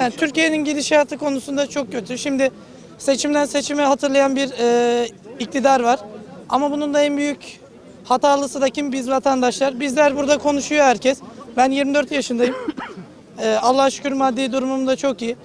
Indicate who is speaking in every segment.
Speaker 1: Yani Türkiye'nin gidişatı konusunda çok kötü. Şimdi seçimden seçime hatırlayan bir e, iktidar var. Ama bunun da en büyük hatalısı da kim? Biz vatandaşlar. Bizler burada konuşuyor herkes. Ben 24 yaşındayım. E, Allah'a şükür maddi durumum da çok iyi.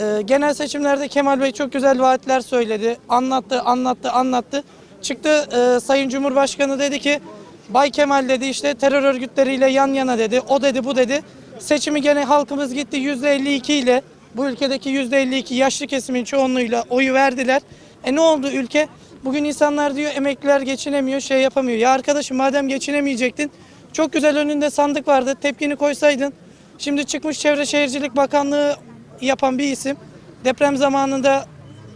Speaker 1: E, genel seçimlerde Kemal Bey çok güzel vaatler söyledi. Anlattı, anlattı, anlattı. Çıktı e, Sayın Cumhurbaşkanı dedi ki Bay Kemal dedi işte terör örgütleriyle yan yana dedi. O dedi bu dedi. Seçimi gene halkımız gitti %52 ile bu ülkedeki %52 yaşlı kesimin çoğunluğuyla oyu verdiler. E ne oldu ülke? Bugün insanlar diyor emekliler geçinemiyor, şey yapamıyor. Ya arkadaşım madem geçinemeyecektin çok güzel önünde sandık vardı. Tepkini koysaydın. Şimdi çıkmış Çevre Şehircilik Bakanlığı yapan bir isim. Deprem zamanında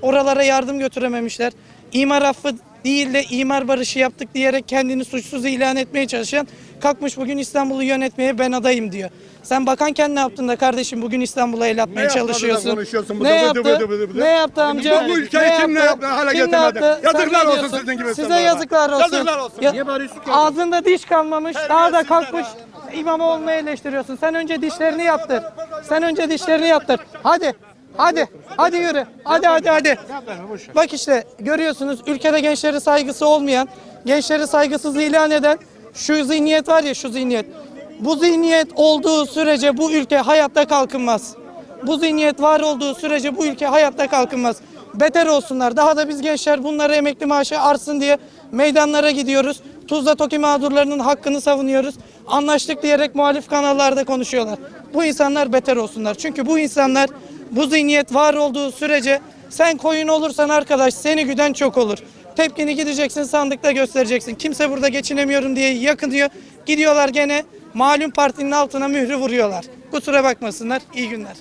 Speaker 1: oralara yardım götürememişler. İmar affı değil de imar barışı yaptık diyerek kendini suçsuz ilan etmeye çalışan kalkmış bugün İstanbul'u yönetmeye ben adayım diyor. Sen bakanken ne yaptın da kardeşim bugün İstanbul'a el atmaya
Speaker 2: da
Speaker 1: çalışıyorsun?
Speaker 2: konuşuyorsun?
Speaker 1: Ne yaptı?
Speaker 2: bıdı bıdı bıdı.
Speaker 1: Ne yaptı amca?
Speaker 2: Bu ülkeyi kim ne yaptı? Hala
Speaker 1: Kim ne
Speaker 2: getirmedi.
Speaker 1: yaptı?
Speaker 2: Yazıklar
Speaker 1: ne
Speaker 2: olsun
Speaker 1: diyorsun?
Speaker 2: sizin gibi
Speaker 1: Size yazıklar olsun.
Speaker 2: Yazıklar olsun.
Speaker 1: Ya-
Speaker 2: Niye bağırıyorsun ki?
Speaker 1: Ağzında diş kalmamış. Daha da kalkmış İmamoğlu'nu eleştiriyorsun. Sen önce dişlerini yaptır. Sen önce dişlerini yaptır. Hadi. Hadi. Hadi yürü. Hadi hadi hadi. Bak işte görüyorsunuz ülkede gençlere saygısı olmayan, gençleri saygısız ilan eden şu zihniyet var ya şu zihniyet. Bu zihniyet olduğu sürece bu ülke hayatta kalkınmaz. Bu zihniyet var olduğu sürece bu ülke hayatta kalkınmaz. Beter olsunlar. Daha da biz gençler bunları emekli maaşı arsın diye meydanlara gidiyoruz. Tuzla Toki mağdurlarının hakkını savunuyoruz. Anlaştık diyerek muhalif kanallarda konuşuyorlar. Bu insanlar beter olsunlar. Çünkü bu insanlar bu zihniyet var olduğu sürece sen koyun olursan arkadaş seni güden çok olur. Tepkini gideceksin sandıkta göstereceksin. Kimse burada geçinemiyorum diye yakınıyor. Gidiyorlar gene malum partinin altına mührü vuruyorlar. Kusura bakmasınlar. İyi günler.